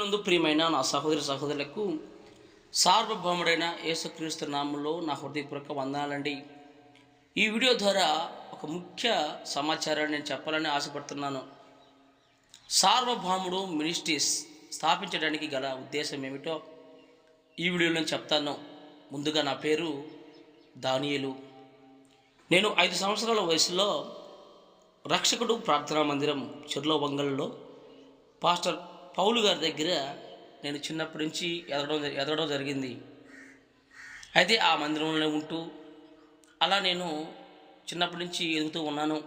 నందు ప్రియమైన నా సహోదరి సహోదరులకు సార్వభౌముడైన యేసుక్రీస్తు నామంలో నా హృదయపూర్వక వందనాలండి. ఈ వీడియో ద్వారా ఒక ముఖ్య సమాచారాన్ని నేను చెప్పాలని ఆశపడుతున్నాను. సార్వభౌముడు మినిస్ట్రీస్ స్థాపించడానికి గల ఉద్దేశం ఏమిటో ఈ వీడియోలో చెప్తాను. ముందుగా నా పేరు దానియేలు. నేను ఐదు సంవత్సరాల వయసులో రక్షకుడు ప్రార్థనా మందిరం చెర్లో వంగల్లో పాస్టర్ పౌలు గారి దగ్గర నేను చిన్నప్పటి నుంచి ఎదగడం ఎదగడం జరిగింది. అయితే ఆ మందిరంలో ఉంటూ అలా నేను చిన్నప్పటి నుంచి ఎదుగుతూ ఉన్నాను.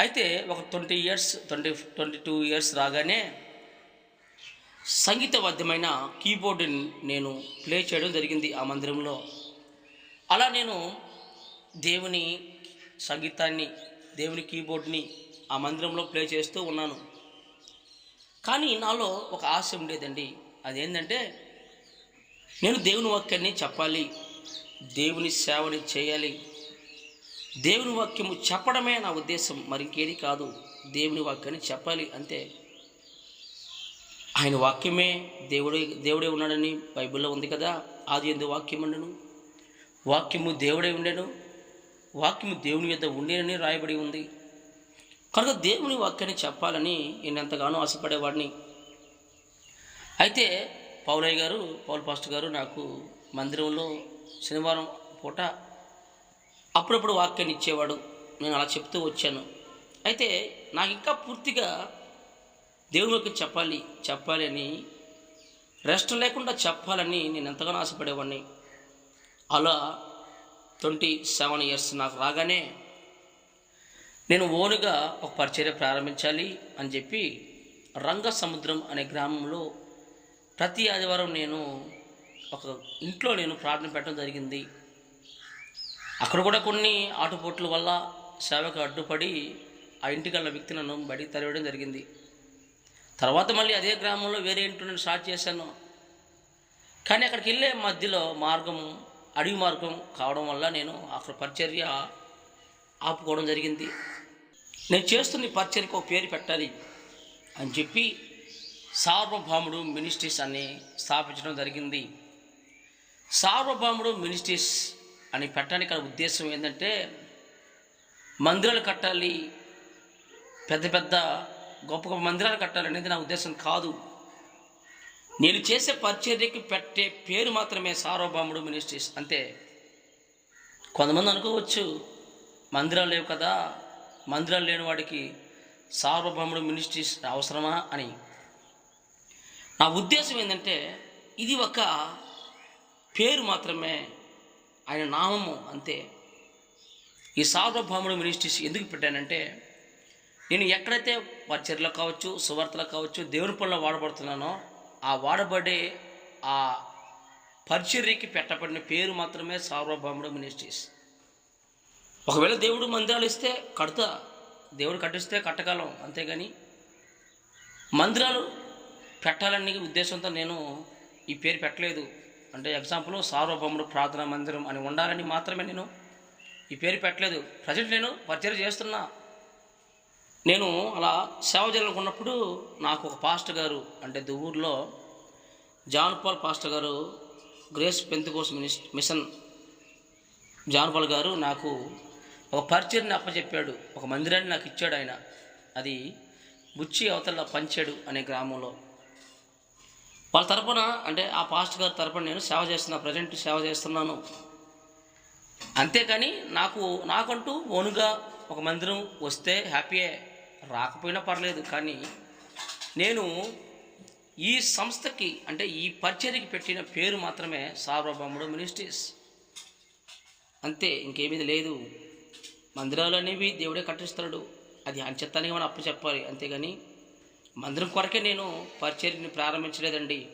అయితే ఒక twenty years twenty twenty two years రాగానే సంగీతబద్ధమైన కీబోర్డుని నేను ప్లే చేయడం జరిగింది ఆ మందిరంలో. అలా నేను దేవుని సంగీతాన్ని దేవుని కీబోర్డ్ని ఆ మందిరంలో ప్లే చేస్తూ ఉన్నాను. కానీ నాలో ఒక ఆశ ఉండేదండి. అదేంటంటే నేను దేవుని వాక్యాన్ని చెప్పాలి. దేవుని సేవని చేయాలి. దేవుని వాక్యము చెప్పడమే నా ఉద్దేశం. మరి ఇంకేది కాదు దేవుని వాక్యాన్ని చెప్పాలి అంతే ఆయన వాక్యమే దేవుడే దేవుడే ఉన్నాడని బైబిల్లో ఉంది కదా. ఆది ఎందు వాక్యం ఉండను. వాక్యము దేవుడే ఉండను. వాక్యము దేవుని మీద ఉండేనని రాయబడి ఉంది. కనుక దేవుని వాక్యాన్ని చెప్పాలని నేను ఎంతగానో ఆశపడేవాడిని. అయితే పౌలయ్య గారు పౌల్ పాస్టర్ గారు నాకు మందిరంలో శనివారం పూట అప్పుడప్పుడు వాక్యాన్ని ఇచ్చేవాడు. నేను అలా చెప్తూ వచ్చాను. అయితే నాకు ఇంకా పూర్తిగా దేవునికి చెప్పాలి చెప్పాలి అని రెస్ట్ లేకుండా చెప్పాలని నేను ఎంతగానో ఆశపడేవాడిని. అలా ట్వంటీ సెవెన్ ఇయర్స్ నాకు రాగానే నేను ఓనుగా ఒక పరిచర్య ప్రారంభించాలి అని చెప్పి రంగ సముద్రం అనే గ్రామంలో ప్రతి ఆదివారం నేను ఒక ఇంట్లో నేను ప్రార్థన పెట్టడం జరిగింది. అక్కడ కూడా కొన్ని ఆటుపోట్ల వల్ల సేవకు అడ్డుపడి ఆ ఇంటికి వెళ్ళిన వ్యక్తి నన్ను బయటికి తరవేయడం జరిగింది. తర్వాత మళ్ళీ అదే గ్రామంలో వేరే ఇంట్లో నేను స్టార్ట్ చేశాను. కానీ అక్కడికి వెళ్ళే మధ్యలో మార్గం అడవి మార్గం కావడం వల్ల నేను అక్కడ పరిచర్య ఆపుకోవడం జరిగింది. నేను చేస్తున్న పరిచయకు ఒక పేరు పెట్టాలి అని చెప్పి సార్వభౌముడు మినిస్ట్రీస్ అని స్థాపించడం జరిగింది. సార్వభౌముడు మినిస్ట్రీస్ అని పెట్టడానికి గల ఉద్దేశం ఏంటంటే మందిరాలు కట్టాలి పెద్ద పెద్ద గొప్ప గొప్ప మందిరాలు కట్టాలి అనేది నా ఉద్దేశం కాదు. నేను చేసే పరిచర్యకి పెట్టే పేరు మాత్రమే సార్వభౌముడు మినిస్ట్రీస్. అంతే కొంతమంది అనుకోవచ్చు మందిరాలు లేవు కదా మందిరాలు లేని వాడికి సార్వభౌముడు మినిస్ట్రీస్ అవసరమా అని. నా ఉద్దేశం ఏంటంటే ఇది ఒక పేరు మాత్రమే ఆయన నామము అంతే. ఈ సార్వభౌముడు మినిస్ట్రీస్ ఎందుకు పెట్టానంటే నేను ఎక్కడైతే పరిచర్లో కావచ్చు సువార్తలో కావచ్చు దేవుని పనులు వాడబడుతున్నానో ఆ వాడబడే ఆ పరిచర్యకి పెట్టబడిన పేరు మాత్రమే సార్వభౌముడు మినిస్ట్రీస్. ఒకవేళ దేవుడు మందిరాలు ఇస్తే కడతా. దేవుడు కట్టిస్తే కట్టగలం అంతేగాని మందిరాలు పెట్టాలని ఉద్దేశంతో నేను ఈ పేరు పెట్టలేదు. అంటే ఎగ్జాంపుల్ సార్వభౌముడు ప్రార్థనా మందిరం అని ఉండాలని మాత్రమే నేను ఈ పేరు పెట్టలేదు. ప్రజెంట్ నేను పరిచయం చేస్తున్నా. నేను అలా సేవ చేయాలనుకున్నప్పుడు నాకు ఒక పాస్టర్ గారు అంటే దువ్వూరులో జాన్ పాల్ పాస్టర్ గారు గ్రేస్ పెంతుకోస్ మినిస్ మిషన్ జాన్ పాల్ గారు నాకు ఒక పరిచయని అప్పచెప్పాడు ఒక మందిరాన్ని నాకు ఇచ్చాడు ఆయన. అది బుచ్చి అవతల పంచాడు అనే గ్రామంలో. వాళ్ళ తరపున అంటే ఆ పాస్టర్ గారి తరపున నేను సేవ చేస్తున్నా ప్రజెంట్ సేవ చేస్తున్నాను. అంతేకాని నాకు నాకంటూ ఓనుగా ఒక మందిరం వస్తే హ్యాపీయే రాకపోయినా పర్లేదు కానీ నేను ఈ సంస్థకి అంటే ఈ పరిచర్యకి పెట్టిన పేరు మాత్రమే సార్వభౌముడు మినిస్ట్రీస్. అంతే ఇంకేమీ లేదు. మందిరాలు అనేవి దేవుడే కట్టిస్తాడు. అది అంచెత్తానికి మనం అప్పు చెప్పాలి. అంతేగాని మందిరం కొరకే నేను పరిచర్ని ప్రారంభించలేదండి.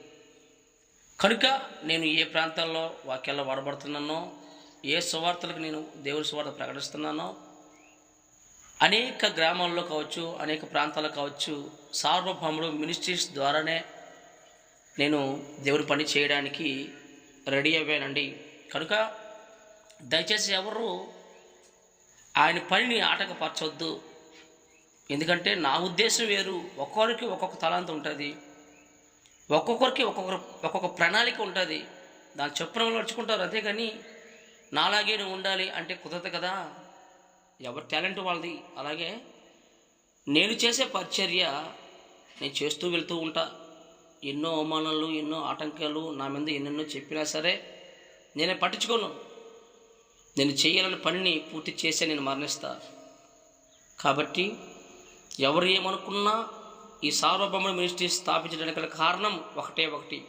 కనుక నేను ఏ ప్రాంతాల్లో వాక్యాల్లో వాడబడుతున్నానో ఏ సువార్తలకు నేను దేవుని సువార్త ప్రకటిస్తున్నానో అనేక గ్రామాల్లో కావచ్చు అనేక ప్రాంతాల్లో కావచ్చు సార్వభౌముడు మినిస్ట్రీస్ ద్వారానే నేను దేవుని పని చేయడానికి రెడీ అయ్యానండి. కనుక దయచేసి ఎవరు ఆయన పనిని ఆటకపరచొద్దు. ఎందుకంటే నా ఉద్దేశం వేరు. ఒక్కొక్కరికి ఒక్కొక్క తలాంత ఉంటుంది. ఒక్కొక్కరికి ఒక్కొక్కరు ఒక్కొక్క ప్రణాళిక ఉంటుంది. దాని చొప్పున వాళ్ళు నడుచుకుంటారు. అంతేగాని నాలాగే నువ్వు ఉండాలి అంటే కుదరదు కదా. ఎవరి టాలెంట్ వాళ్ళది. అలాగే నేను చేసే పరిచర్య నేను చేస్తూ వెళ్తూ ఉంటా. ఎన్నో అవమానాలు ఎన్నో ఆటంకాలు నా మీద ఎన్నెన్నో చెప్పినా సరే నేనే పట్టించుకోను. నేను చేయాలని పనిని పూర్తి చేసే నేను మరణిస్తా. కాబట్టి ఎవరు ఏమనుకున్నా ఈ సార్వభౌమ మినిస్ట్రీ స్థాపించడానికి గల కారణం ఒకటే ఒకటి.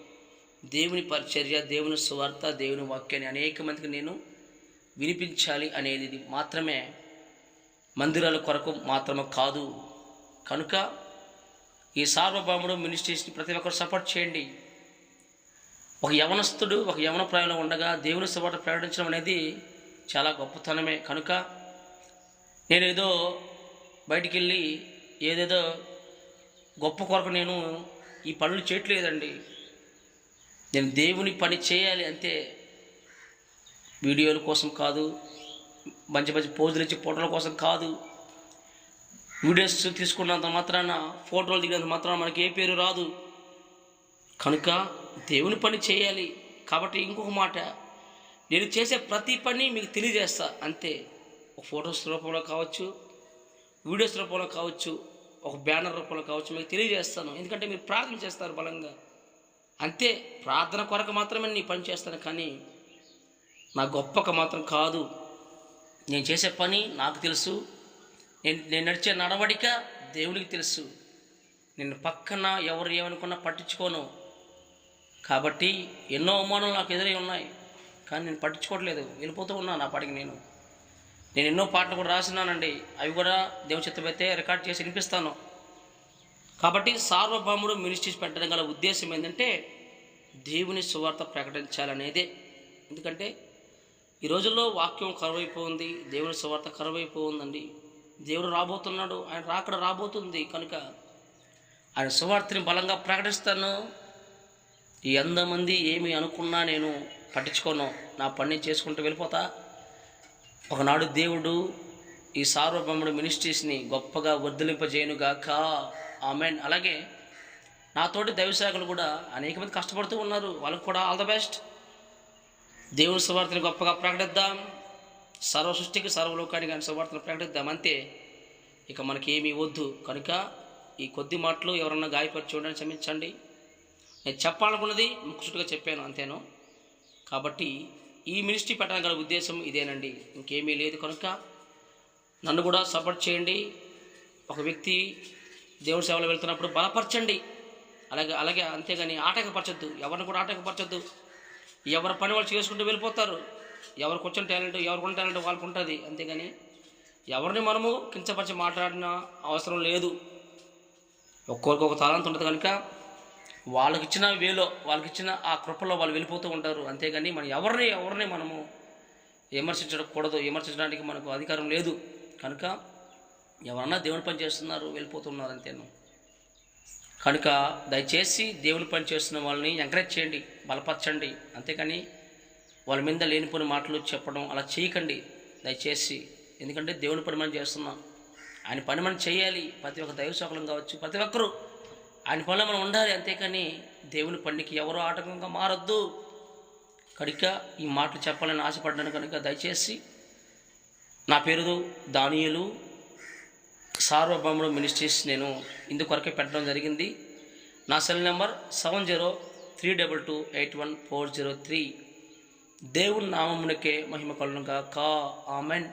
దేవుని పరిచర్య దేవుని సువార్త దేవుని వాక్యాన్ని అనేక మందికి నేను వినిపించాలి అనేది మాత్రమే మందిరాల కొరకు మాత్రమే కాదు. కనుక ఈ సార్వభౌముడు మినిస్ట్రీస్ని ప్రతి ఒక్కరు సపోర్ట్ చేయండి. ఒక యవనస్తుడు ఒక యవన ప్రాయంలో ఉండగా దేవుని సువార్త ప్రకటించడం అనేది చాలా గొప్పతనమే. కనుక నేనేదో బయటికి వెళ్ళి ఏదేదో గొప్ప కొరకు నేను ఈ పనులు చేయట్లేదండి. నేను దేవుని పని చేయాలి అంతే వీడియోల కోసం కాదు మంచి మంచి పోజులు ఇచ్చి ఫోటోల కోసం కాదు. వీడియోస్ తీసుకున్నంత మాత్రాన ఫోటోలు దిగినంత మాత్రాన మనకి ఏ పేరు రాదు. కనుక దేవుని పని చేయాలి. కాబట్టి ఇంకొక మాట నేను చేసే ప్రతి పని మీకు తెలియజేస్తా. అంతే. ఒక ఫొటోస్ రూపంలో కావచ్చు వీడియోస్ రూపంలో కావచ్చు ఒక బ్యానర్ రూపంలో కావచ్చు మీకు తెలియజేస్తాను. ఎందుకంటే మీరు ప్రార్థన చేస్తారు బలంగా. అంతే. ప్రార్థన కొరకు మాత్రమే నీ పని చేస్తాను కానీ నా గొప్పక మాత్రం కాదు. నేను చేసే పని నాకు తెలుసు. నేను నేను నడిచే నడవడిక దేవునికి తెలుసు. నేను పక్కన ఎవరు ఏమనుకున్నా పట్టించుకోను. కాబట్టి ఎన్నో అవమానాలు నాకు ఎదురై ఉన్నాయి. కానీ నేను పట్టించుకోవట్లేదు. వెళ్ళిపోతూ ఉన్నాను నా పాటికి నేను. నేను ఎన్నో పాటలు కూడా రాసినానండి. అవి కూడా దేవుని చిత్తమైతే రికార్డ్ చేసి వినిపిస్తాను. కాబట్టి సార్వభౌముడు మినిస్ట్రీస్ పెట్టడం గల ఉద్దేశం ఏంటంటే దేవుని సువార్త ప్రకటించాలనేదే. ఎందుకంటే ఈ రోజుల్లో వాక్యం కరువైపోయింది దేవుని సువార్త కరువైపోయిందండి. దేవుడు రాబోతున్నాడు ఆయన రాకడ రాబోతుంది. కనుక ఆయన సువార్తని బలంగా ప్రకటిస్తాను. ఈ వంద ఏమి అనుకున్నా నేను పట్టించుకోను. నా పని చేసుకుంటూ వెళ్ళిపోతా. ఒకనాడు దేవుడు ఈ సార్వభౌముడు మినిస్ట్రీస్ని గొప్పగా వర్ధలింపజేయనుగాక ఆమెన్. అలాగే నాతోటి దైవశాఖలు కూడా అనేక మంది కష్టపడుతూ ఉన్నారు. వాళ్ళకు కూడా ఆల్ ద బెస్ట్. దేవుని సువార్తని గొప్పగా ప్రకటిద్దాం. సర్వ సృష్టికి సర్వలోకానికి ఆయన సువార్తను ప్రకటిద్దాం. అంతే. ఇక మనకి ఏమీ వద్దు. కనుక ఈ కొద్ది మాటలు ఎవరన్నా గాయపరిచి ఉండని క్షమించండి నేను చెప్పాలనుకున్నది ముక్కుచుట్టుగా చెప్పాను. అంతేను. కాబట్టి ఈ మినిస్ట్రీ పెట్టడం గల ఉద్దేశం ఇదేనండి. ఇంకేమీ లేదు కనుక నన్ను కూడా సపోర్ట్ చేయండి. ఒక వ్యక్తి దేవుడి సేవలో వెళ్తున్నప్పుడు బలపరచండి. అలాగే అలాగే అంతేగాని ఆటంకపరచొద్దు. ఎవరిని కూడా ఆటంకపరచొద్దు. ఎవరి పని వాళ్ళు చేసుకుంటూ వెళ్ళిపోతారు. ఎవరికి వచ్చిన టాలెంట్ ఎవరికి టాలెంట్ వాళ్ళకు ఉంటుంది. అంతేగాని ఎవరిని మనము కించపరిచి మాట్లాడిన అవసరం లేదు. ఒక్కొక్కరికి ఒక తాళంత ఉంటుంది కనుక వాళ్ళకి ఇచ్చిన వేలో వాళ్ళకి ఇచ్చిన ఆ కృపలో వాళ్ళు వెళ్ళిపోతూ ఉంటారు. అంతేగాని మనం ఎవరిని ఎవరిని మనము విమర్శించకూడదు. విమర్శించడానికి మనకు అధికారం లేదు. కనుక ఎవరన్నా దేవుని పని చేస్తున్నారు వెళ్ళిపోతున్నారు అంతేను. కనుక దయచేసి దేవుని పని చేస్తున్న వాళ్ళని ఎంకరేజ్ చేయండి బలపరచండి. అంతేకాని వాళ్ళ మీద లేనిపోయిన మాటలు చెప్పడం అలా చేయకండి. దయచేసి ఎందుకంటే దేవుని పని మనం చేస్తున్నాం. ఆయన పని మనం చేయాలి. ప్రతి ఒక్క దైవ సఫలం కావచ్చు ప్రతి ఒక్కరూ ఆయన పనిలో మనం ఉండాలి అంతేకాని దేవుని పండికి ఎవరో ఆటంకంగా మారొద్దు. కనుక ఈ మాటలు చెప్పాలని ఆశపడ్డాను కనుక దయచేసి నా పేరు దానియలు సార్వభౌముడు మినిస్ట్రీస్ నేను ఇందుకొరకే పెట్టడం జరిగింది. నా cell number seven zero three double two eight one four zero three. దేవుని నామమునికే మహిమ కలుగునుగా కా ఆమెన్.